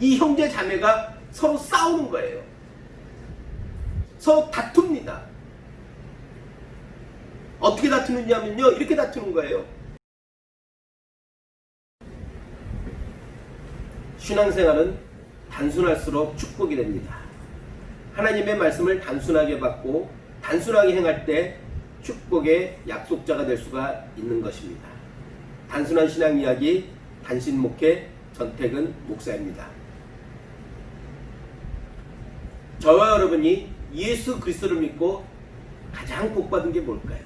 이 형제 자매가 서로 싸우는 거예요. 서로 다툽니다. 어떻게 다투느냐면요. 이렇게 다투는 거예요. 신앙생활은 단순할수록 축복이 됩니다. 하나님의 말씀을 단순하게 받고 단순하게 행할 때 축복의 약속자가 될 수가 있는 것입니다. 단순한 신앙 이야기 단신 목회 전택은 목사입니다. 저와 여러분이 예수 그리스도를 믿고 가장 복받은 게 뭘까요?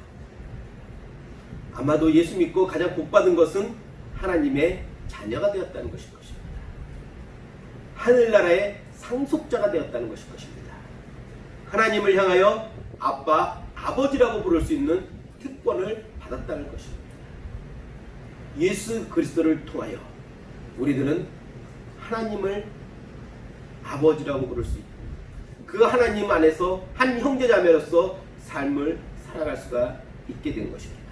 아마도 예수 믿고 가장 복받은 것은 하나님의 자녀가 되었다는 것일 것입니다. 하늘나라의 상속자가 되었다는 것일 것입니다. 하나님을 향하여 아빠, 아버지라고 부를 수 있는 특권을 받았다는 것입니다. 예수 그리스도를 통하여 우리들은 하나님을 아버지라고 부를 수 있고 그 하나님 안에서 한 형제자매로서 삶을 살아갈 수가 있게 된 것입니다.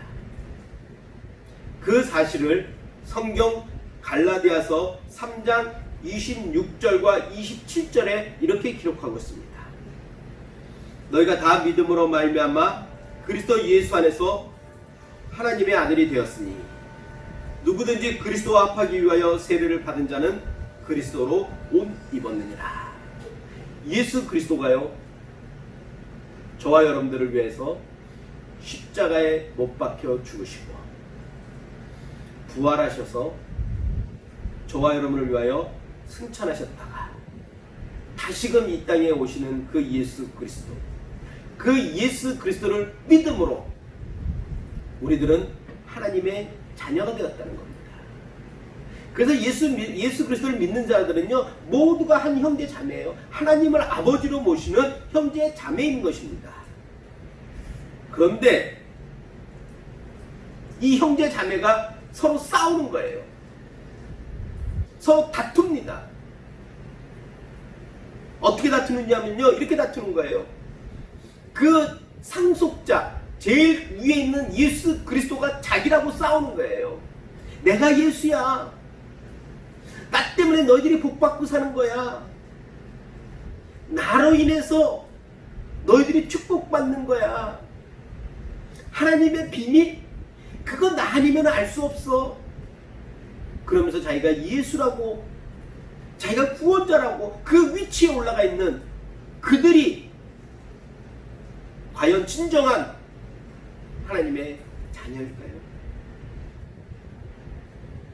그 사실을 성경 갈라디아서 3장 26절과 27절에 이렇게 기록하고 있습니다. 너희가 다 믿음으로 말미암아 그리스도 예수 안에서 하나님의 아들이 되었으니 누구든지 그리스도와 합하기 위하여 세례를 받은 자는 그리스도로 옷 입었느니라. 예수 그리스도가요. 저와 여러분들을 위해서 십자가에 못 박혀 죽으시고 부활하셔서 저와 여러분을 위하여 승천하셨다가 다시금 이 땅에 오시는 그 예수 그리스도 그 예수 그리스도를 믿음으로 우리들은 하나님의 자녀가 되었다는 겁니다. 그래서 예수, 믿- 예수 그리스도를 믿는 자들은요, 모두가 한 형제 자매예요. 하나님을 아버지로 모시는 형제 자매인 것입니다. 그런데 이 형제 자매가 서로 싸우는 거예요. 서로 다툽니다. 어떻게 다투느냐면요, 이렇게 다투는 거예요. 그 상속자, 제일 위에 있는 예수 그리스도가 자기라고 싸우는 거예요. 내가 예수야. 나 때문에 너희들이 복받고 사는 거야. 나로 인해서 너희들이 축복받는 거야. 하나님의 비밀? 그건 나 아니면 알 수 없어. 그러면서 자기가 예수라고, 자기가 구원자라고 그 위치에 올라가 있는 그들이 과연 진정한 하나님의 자녀일까요?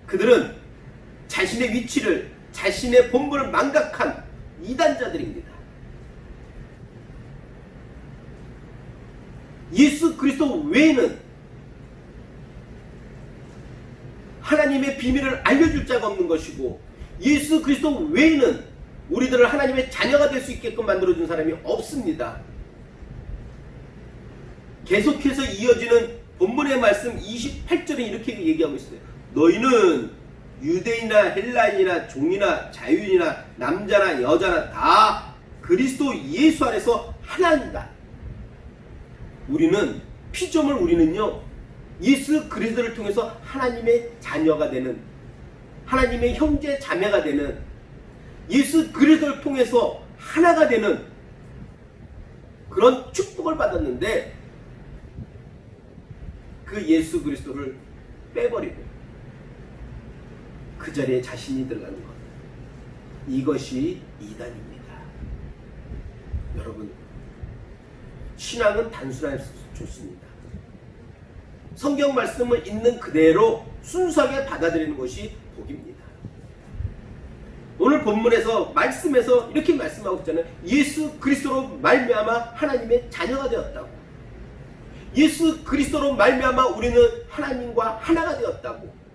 그들은 자신의 위치를, 자신의 본분을 망각한 이단자들입니다. 예수 그리스도 외에는 하나님의 비밀을 알려줄 자가 없는 것이고 예수 그리스도 외에는 우리들을 하나님의 자녀가 될 수 있게끔 만들어준 사람이 없습니다. 계속해서 이어지는 본문의 말씀 28절에 이렇게 얘기하고 있어요. 너희는 유대인이나 헬라인이나 종이나 자유인이나 남자나 여자나 다 그리스도 예수 안에서 하나입니다. 우리는 피조물 우리는요 예수 그리스도를 통해서 하나님의 자녀가 되는 하나님의 형제 자매가 되는 예수 그리스도를 통해서 하나가 되는 그런 축복을 받았는데 그 예수 그리스도를 빼버리고 그 자리에 자신이 들어가는 것 이것이 이단입니다. 여러분 신앙은 단순할 수 좋습니다. 성경 말씀을 있는 그대로 순수하게 받아들이는 것이 복입니다. 오늘 본문에서 말씀에서 이렇게 말씀하고 있잖아요. 예수 그리스도로 말미암아 하나님의 자녀가 되었다고. 예수 그리스도로 말미암아 우리는 하나님과 하나가 되었다고.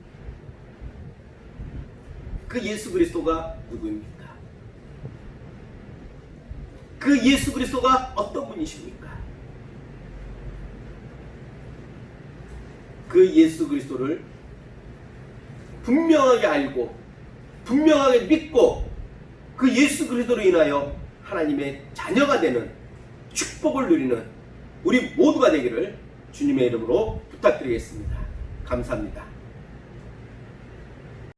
그 예수 그리스도가 누구입니까? 그 예수 그리스도가 어떤 분이십니까? 그 예수 그리스도를 분명하게 알고 분명하게 믿고 그 예수 그리스도로 인하여 하나님의 자녀가 되는 축복을 누리는 우리 모두가 되기를 주님의 이름으로 부탁드리겠습니다. 감사합니다.